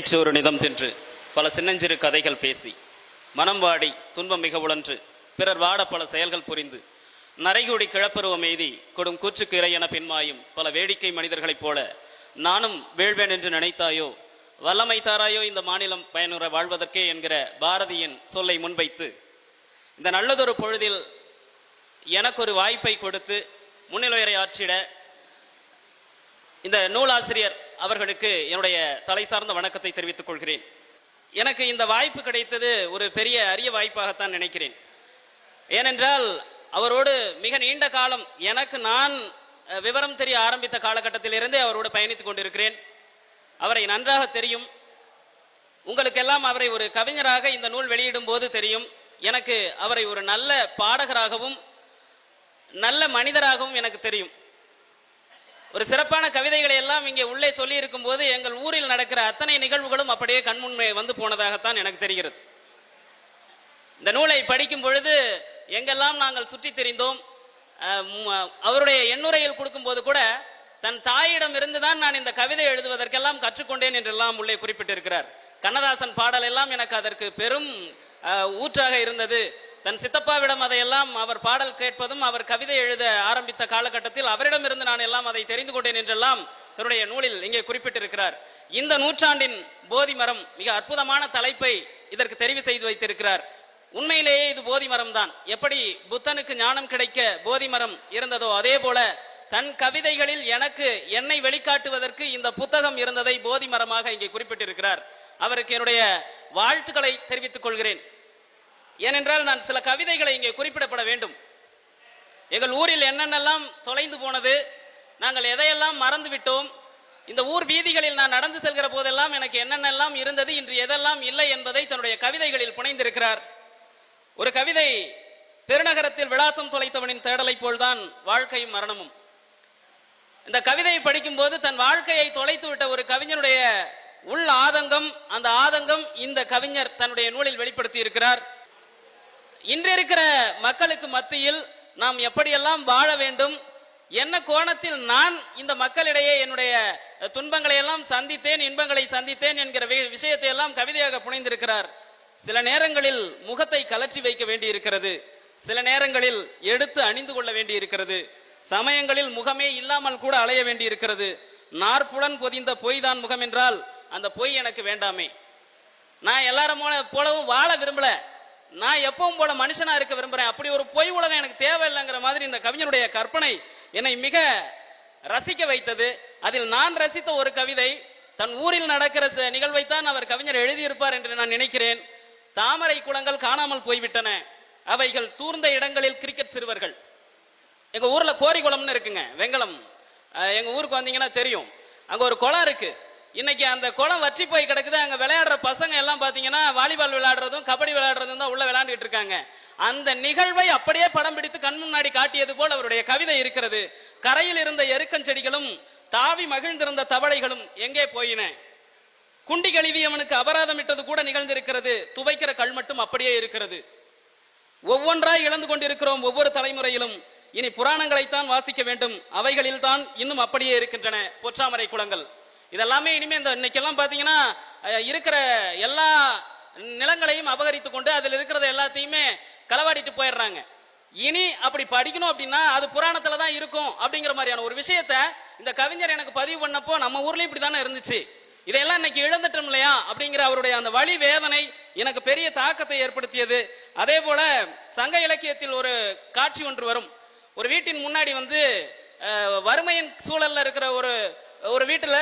தேடிச்சோறு நிதம் தின்று பல சின்னஞ்சிறு கதைகள் பேசி மனம் வாடி துன்பம் மிக உழன்று பிறர் வாட பல செயல்கள் புரிந்து நரைகூடி கிழப்பருவம் எய்தி கொடும் கூற்றுக்கு இறை என பின்மாயும் பல வேடிக்கை மனிதர்களைப் போல நானும் வீழ்வேன் என்று நினைத்தாயோ வல்லமை தாராயோ இந்த மாநிலம் பயனுற வாழ்வதற்கே என்கிற பாரதியின் சொல்லை முன்வைத்து இந்த நல்லதொரு பொழுதில் எனக்கு ஒரு வாய்ப்பை கொடுத்து முன்னிலையரை ஆற்றிட இந்த நூலாசிரியர் அவர்களுக்கு என்னுடைய தலை சார்ந்த வணக்கத்தை தெரிவித்துக் கொள்கிறேன். எனக்கு இந்த வாய்ப்பு கிடைத்தது ஒரு பெரிய அரிய வாய்ப்பாகத்தான் நினைக்கிறேன். ஏனென்றால் அவரோடு மிக நீண்ட காலம் எனக்கு நான் விவரம் தெரிய ஆரம்பித்த காலகட்டத்திலிருந்தே அவரோடு பயணித்துக் கொண்டிருக்கிறேன். அவரை நன்றாக தெரியும். உங்களுக்கெல்லாம் அவரை ஒரு கவிஞராக இந்த நூல் வெளியிடும் போது தெரியும். எனக்கு அவரை ஒரு நல்ல பாடகராகவும் நல்ல மனிதராகவும் எனக்கு தெரியும். ஒரு சிறப்பான கவிதைகளை எல்லாம் இங்கே உள்ளே சொல்லி இருக்கும் போது எங்கள் ஊரில் நடக்கிற அத்தனை நிகழ்வுகளும் அப்படியே கண்முன் வந்து போனதாகத்தான் எனக்கு தெரிகிறது. இந்த நூலை படிக்கும் பொழுது எங்கெல்லாம் நாங்கள் சுற்றி தெரிந்தோம் அவருடைய எண்ணுரையில் கொடுக்கும்போது கூட தன் தாயிடம் இருந்துதான் நான் இந்த கவிதை எழுதுவதற்கெல்லாம் கற்றுக்கொண்டேன் என்றெல்லாம் உள்ளே குறிப்பிட்டிருக்கிறார். கண்ணதாசன் பாடல் எல்லாம் எனக்கு அதற்கு பெரும் ஊற்றாக இருந்தது. தன் சித்தப்பாவிடம் அதையெல்லாம் அவர் பாடல் கேட்பதும் அவர் கவிதை எழுத ஆரம்பித்த காலகட்டத்தில் அவரிடமிருந்து நான் எல்லாம் அதை தெரிந்து கொண்டேன் என்றெல்லாம் தன்னுடைய நூலில் இங்கே குறிப்பிட்டிருக்கிறார். இந்த நூற்றாண்டின் போதி மரம் மிக அற்புதமான தலைப்பை இதற்கு தெரிவு செய்து வைத்திருக்கிறார். உண்மையிலேயே இது போதி மரம் தான். எப்படி புத்தனுக்கு ஞானம் கிடைக்க போதி மரம் இருந்ததோ அதே போல தன் கவிதைகளில் எனக்கு என்னை வெளிக்காட்டுவதற்கு இந்த புத்தகம் இருந்ததை போதி மரமாக இங்கே குறிப்பிட்டிருக்கிறார். அவருக்கு என்னுடைய வாழ்த்துக்களை தெரிவித்துக் கொள்கிறேன். ஏனென்றால் நான் சில கவிதைகளை இங்கே குறிப்பிடப்பட வேண்டும். எங்கள் ஊரில் என்னென்னலாம் தொலைந்து போனது நாங்கள் எதையெல்லாம் மறந்து விட்டோம் இந்த ஊர் வீதிகளில் நான் நடந்து செல்கிற போதெல்லாம் எனக்கு என்னென்னலாம் இருந்தது இன்று எதெல்லாம் இல்லை என்பதை தன்னுடைய கவிதைகளில் புனைந்திருக்கிறார். ஒரு கவிதை பெருநகரத்தில் விலாசம் தொலைத்தவனின் தேடலைப் போல்தான் வாழ்க்கையும் மரணமும். இந்த கவிதையை படிக்கும்போது தன் வாழ்க்கையை தொலைத்து விட்ட ஒரு கவிஞனுடைய உள் ஆதங்கம் அந்த ஆதங்கம் இந்த கவிஞர் தன்னுடைய நூலில் வெளிப்படுத்தி இருக்கிறார் இன்று இருக்கிற மக்களுக்கு மத்தியில் நாம் எப்படியெல்லாம் வாழ வேண்டும் என்ன கோணத்தில் நான் இந்த மக்களிடையே என்னுடைய துன்பங்களை எல்லாம் சந்தித்தேன் இன்பங்களை சந்தித்தேன் என்கிற வி- விஷயத்தை எல்லாம் கவிதையாக புனைந்திருக்கிறார். சில நேரங்களில் முகத்தை கலற்றி வைக்க வேண்டியிருக்கிறது. சில நேரங்களில் எடுத்து அணிந்து கொள்ள வேண்டியிருக்கிறது. சமயங்களில் முகமே இல்லாமல் கூட அலைய வேண்டியிருக்கிறது. நாற்புடன் பொதிந்த பொய் தான் முகம் என்றால் அந்த பொய் எனக்கு வேண்டாமே. நான் எல்லாரும் போல- போலவும் வாழ விரும்பல. நான் எப்பவும் போல மனுஷனா இருக்க விரும்புறேன். அப்படி ஒரு பொய் உலகம் எனக்கு தேவையில்லைங்கிற மாதிரி இந்த கவிஞருடைய கற்பனை என்னை மிக ரசிக்க வைத்தது. அதில் நான் ரசித்த ஒரு கவிதை தன் ஊரில் நடக்கிற ச- நிகழ்வைத்தான் அவர் கவிஞர் எழுதியிருப்பார் என்று நான் நினைக்கிறேன். தாமரை குளங்கள் காணாமல் போய்விட்டன. அவைகள் தூர்ந்த இடங்களில் கிரிக்கெட் சிறுவர்கள். எங்க ஊர்ல கோரிக்குளம்னு இருக்குங்க வெங்கலம். எங்க ஊருக்கு வந்தீங்கன்னா தெரியும். அங்க ஒரு குளம் இருக்கு. இன்னைக்கு அந்த குளம் வற்றி போய் கிடக்குது. அங்க விளையாடுற பசங்க எல்லாம் பாத்தீங்கன்னா வாலிபால் விளையாடுறதும் கபடி விளையாடுறதும் தான் உள்ள விளையாண்டுட்டு இருக்காங்க. அந்த நிகழ்வை அப்படியே படம் பிடித்து கண் முன்னாடி காட்டியது போல் அவருடைய கவிதை இருக்கிறது. கரையில் இருந்த எருக்கஞ்செடிகளும் தாவி மகிழ்ந்திருந்த தவளைகளும் எங்கே போயின? குண்டி கழுவியவனுக்கு அபராதம் இட்டது கூட நிகழ்ந்திருக்கிறது. துவைக்கிற கல் மட்டும் அப்படியே இருக்கிறது. ஒவ்வொன்றாய் இழந்து கொண்டிருக்கிறோம் ஒவ்வொரு தலைமுறையிலும். இனி புராணங்களைத்தான் வாசிக்க வேண்டும். அவைகளில் தான் இன்னும் அப்படியே இருக்கின்றன. பொற்றாமரை குளங்கள். இதெல்லாமே இனிமே இந்த இன்னைக்கெல்லாம் பார்த்தீங்கன்னா இருக்கிற எல்லா நிலங்களையும் அபகரித்து கொண்டு அதில் இருக்கிறத எல்லாத்தையுமே களவாடிட்டு போயிடுறாங்க. இனி அப்படி படிக்கணும் அப்படின்னா அது புராணத்துல தான் இருக்கும் அப்படிங்கிற மாதிரியான ஒரு விஷயத்த இந்த கவிஞர் எனக்கு பதிவு பண்ணப்போ நம்ம ஊர்லயும் இப்படி தானே இருந்துச்சு. இதையெல்லாம் இன்னைக்கு இழந்துட்டோம் இல்லையா அப்படிங்கிற அவருடைய அந்த வழி வேதனை எனக்கு பெரிய தாக்கத்தை ஏற்படுத்தியது. அதே போல சங்க இலக்கியத்தில் ஒரு காட்சி ஒன்று வரும். ஒரு வீட்டின் முன்னாடி வந்து வறுமையின் சூழல்ல இருக்கிற ஒரு ஒரு வீட்டுல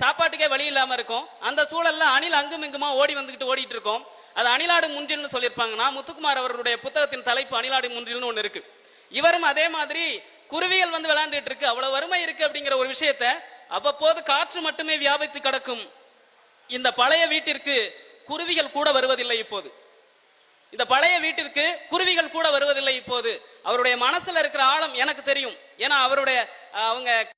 சாப்பாட்டுக்கே வழி இல்லாம இருக்கும். அந்த சூழல்ல அணில் அங்கும் இங்குமா ஓடி வந்துகிட்டு ஓடிட்டு இருக்கும். அது அணிலாடு முன்றில்னு சொல்லியிருப்பாங்கன்னா முத்துக்குமார் அவருடைய புத்தகத்தின் தலைப்பு அணிலாடு முன்றில்னு ஒன்று இருக்கு. இவரும் அதே மாதிரி குருவிகள் வந்து விளையாண்டுட்டு இருக்கு. அவ்வளவு வறுமை இருக்கு அப்படிங்கிற ஒரு விஷயத்த அவ்வப்போது காற்று மட்டுமே வியாபித்து கிடக்கும். இந்த பழைய வீட்டிற்கு குருவிகள் கூட வருவதில்லை இப்போது. இந்த பழைய வீட்டிற்கு குருவிகள் கூட வருவதில்லை இப்போது. அவருடைய மனசுல இருக்கிற ஆழம் எனக்கு தெரியும். ஏன்னா அவருடைய அவங்க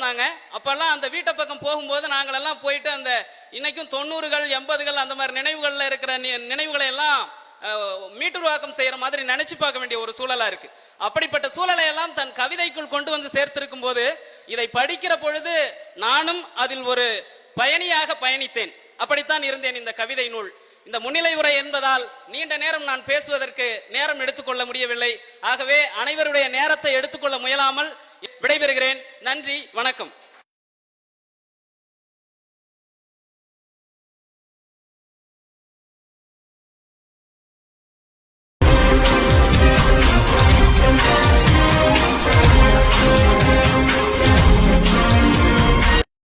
இருந்தாங்க அப்பெல்லாம் அந்த வீட்டை பக்கம் போகும்போது நாங்களெல்லாம் போயிட்டு அந்த இன்னைக்கும் தொண்ணூறுகள் எண்பதுகள் அந்த மாதிரி நினைவுகளில் இருக்கிற நினைவுகளை எல்லாம் மீட்டுருவாக்கம் செய்யற மாதிரி நினைச்சு பார்க்க வேண்டிய ஒரு சூழலா இருக்கு. அப்படிப்பட்ட சூழலை எல்லாம் தன் கவிதைக்குள் கொண்டு வந்து சேர்த்திருக்கும் போது இதை படிக்கிற பொழுது நானும் அதில் ஒரு பயணியாக பயணித்தேன். அப்படித்தான் இருந்தேன் இந்த கவிதை நூல். இந்த முன்னிலை உரை என்பதால் நீண்ட நேரம் நான் பேசுவதற்கு நேரம் எடுத்துக்கொள்ள முடியவில்லை. ஆகவே அனைவருடைய நேரத்தை எடுத்துக்கொள்ள முயலாமல் விடைபெறுகிறேன். நன்றி வணக்கம்.